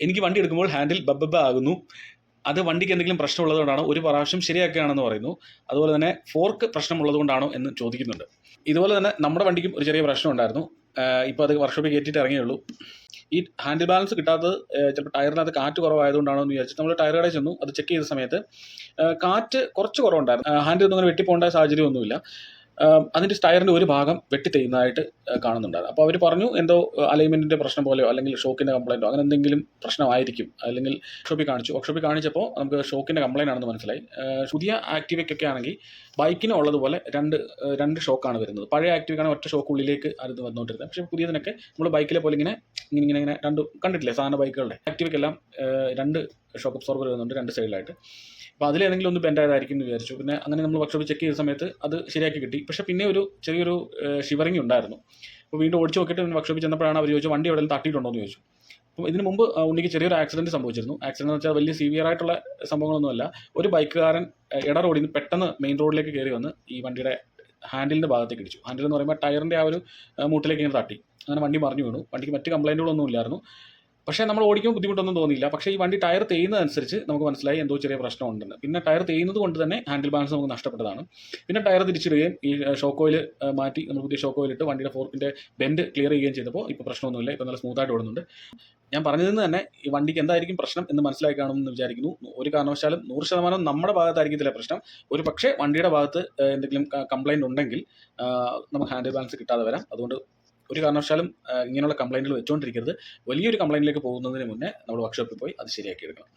എനിക്ക് വണ്ടി എടുക്കുമ്പോൾ ഹാൻഡിൽ ബബ്ബ ആകുന്നു. അത് വണ്ടിക്ക് എന്തെങ്കിലും പ്രശ്നമുള്ളതുകൊണ്ടാണോ? ഒരു പ്രാവശ്യം ശരിയാക്കുകയാണെന്ന് പറയുന്നു. അതുപോലെ തന്നെ ഫോർക്ക് പ്രശ്നമുള്ളതുകൊണ്ടാണോ എന്ന് ചോദിക്കുന്നുണ്ട്. ഇതുപോലെ തന്നെ നമ്മുടെ വണ്ടിക്കും ഒരു ചെറിയ പ്രശ്നം ഉണ്ടായിരുന്നു. ഇപ്പോൾ അത് വർക്ക്ഷോപ്പിൽ കയറ്റിയിട്ട് ഇറങ്ങിയുള്ളൂ. ഈ ഹാൻഡിൽ ബാലൻസ് കിട്ടാത്തത് ചിലപ്പോൾ ടയറിനകത്ത് കാറ്റ് കുറവായതുകൊണ്ടാണോ എന്ന് വിചാരിച്ചു നമ്മൾ ടയർ കടയിൽ ചെന്നു. അത് ചെക്ക് ചെയ്ത സമയത്ത് കാറ്റ് കുറച്ച് കുറവുണ്ടായിരുന്നു. ഹാൻഡിൽ ഒന്നും അങ്ങനെ വെട്ടിപ്പോകേണ്ട സാഹചര്യമൊന്നുമില്ല. അതിന്റെ ടയറിന്റെ ഒരു ഭാഗം വെട്ടിത്തെയ്യുന്നതായിട്ട് കാണുന്നുണ്ടായിരുന്നു. അപ്പോൾ അവർ പറഞ്ഞു എന്തോ അലൈൻമെന്റിന്റെ പ്രശ്നം പോലെയോ അല്ലെങ്കിൽ ഷോക്കിന്റെ കംപ്ലയിന്റോ അങ്ങനെ എന്തെങ്കിലും പ്രശ്നമായിരിക്കും. അല്ലെങ്കിൽ ഷോപ്പിൽ കാണിച്ചു. വർക്ക്ഷോപ്പിൽ കാണിച്ചപ്പോൾ നമുക്ക് ഷോക്കിന്റെ കംപ്ലയിന്റ് ആണെന്ന് മനസ്സിലായി. പുതിയ ഒക്കെ ആണെങ്കിൽ ബൈക്കിന് ഉള്ളതുപോലെ രണ്ട് രണ്ട് ഷോക്കാണ് വരുന്നത്. പഴയ ആക്ടിവയ്ക്കാണ് ഒറ്റ ഷോക്ക് ഉള്ളിലേക്ക് അത് വന്നുകൊണ്ടിരുന്നത്. പക്ഷേ പുതിയതിനൊക്കെ നമ്മൾ ബൈക്കിലെ പോലെ ഇങ്ങനെ ഇങ്ങനെ ഇങ്ങനെ രണ്ട് കണ്ടിട്ടില്ലേ സാധാരണ ബൈക്കുകളുടെ ആക്ടിവയ്ക്കെല്ലാം രണ്ട് ഷോക്ക് അബ്സോർബർ വരുന്നുണ്ട് രണ്ട് സൈഡിലായിട്ട് അപ്പോൾ അതിലേതെങ്കിലും ഒന്ന് ബെൻഡായതായിരിക്കും എന്ന് വിചാരിച്ചു. പിന്നെ അങ്ങനെ നമ്മൾ വർക്ക്ഷോപ്പ് ചെക്ക് ചെയ്ത സമയത്ത് അത് ശരിയാക്കി കിട്ടി. പക്ഷേ പിന്നെ ഒരു ചെറിയൊരു ഷിവറിങ് ഉണ്ടായിരുന്നു. അപ്പോൾ വീണ്ടും ഓടിച്ച് നോക്കിയിട്ട് വർക്ക്ഷോപ്പിൽ ചെന്നപ്പോഴാണ് അവർ ചോദിച്ചു വണ്ടി എവിടെയെങ്കിലും തട്ടിയിട്ടുണ്ടോ? എന്ന് ചോദിച്ചു. അപ്പോൾ ഇതിന് മുമ്പ് ഉണ്ണിക്ക് ചെറിയൊരു ആക്സിഡന്റ് സംഭവിച്ചിരുന്നു. ആക്സിഡന്റ് എന്ന് വെച്ചാൽ വലിയ സിവിയർ ആയിട്ടുള്ള സംഭവങ്ങളൊന്നുമല്ല ഒരു ബൈക്കുകാരൻ ഇട റോഡിൽ നിന്ന് പെട്ടെന്ന് മെയിൻ റോഡിലേക്ക് കയറി വന്ന് ഈ വണ്ടിയുടെ ഹാൻഡിലിന്റെ ഭാഗത്തേക്ക് ഇടിച്ചു. ഹാൻഡിൽ എന്ന് പറയുമ്പോൾ ടയറിന്റെ ആ ഒരു മൂട്ടിലേക്ക് ഇങ്ങനെ തട്ടി. അങ്ങനെ വണ്ടി മറിഞ്ഞു വീണു. വണ്ടിക്ക് മറ്റ് കംപ്ലൈന്റുകളൊന്നും ഇല്ലായിരുന്നു. പക്ഷേ നമ്മൾ ഓടിക്കുമ്പോൾ ബുദ്ധിമുട്ടൊന്നും തോന്നിയില്ല. പക്ഷേ ഈ വണ്ടി ടയർ തേയുന്നതനുസരിച്ച് നമുക്ക് മനസ്സിലായി എന്തോ ചെറിയ പ്രശ്നമുണ്ടെന്ന്. പിന്നെ ടയർ തേയുന്നത് കൊണ്ട് തന്നെ ഹാൻഡിൽ ബാലൻസ് നമുക്ക് നഷ്ടപ്പെട്ടതാണ്. പിന്നെ ടയർ തിരിച്ചിടുകയും ഈ ഷോക്ക് ഓയിൽ മാറ്റി നമ്മൾ പുതിയ ഷോക്ക് ഓയിൽ ഇട്ട് വണ്ടിയുടെ ഫോർക്കിന്റെ ബെൻഡ് ക്ലിയർ ചെയ്യുകയും ചെയ്തപ്പോൾ ഇപ്പോൾ പ്രശ്നമൊന്നുമില്ല. ഇപ്പോൾ നല്ല സ്മൂത്തായിട്ട് ഓടുന്നുണ്ട്. ഞാൻ പറഞ്ഞതിൽ നിന്ന് തന്നെ ഈ വണ്ടിക്ക് എന്തായിരിക്കും പ്രശ്നം എന്ന് മനസ്സിലായി കാണുമെന്ന് വിചാരിക്കുന്നു. ഒരു കാരണവശാലും നൂറ് ശതമാനം നമ്മുടെ ഭാഗത്തായിരിക്കത്തില്ല പ്രശ്നം. ഒരു പക്ഷേ വണ്ടിയുടെ ഭാഗത്ത് എന്തെങ്കിലും കംപ്ലൈന്റ് ഉണ്ടെങ്കിൽ നമുക്ക് ഹാൻഡിൽ ബാലൻസ് കിട്ടാതെ വരാം. അതുകൊണ്ട് ഒരു കാരണവശാലും ഇങ്ങനെയുള്ള കംപ്ലൈന്റുകൾ വെച്ചുകൊണ്ടിരിക്കരുത് വലിയൊരു കംപ്ലൈന്റിലേക്ക് പോകുന്നതിന് മുന്നേ നമ്മൾ വർക്ക്ഷോപ്പിൽ പോയി അത് ശരിയാക്കി എടുക്കണം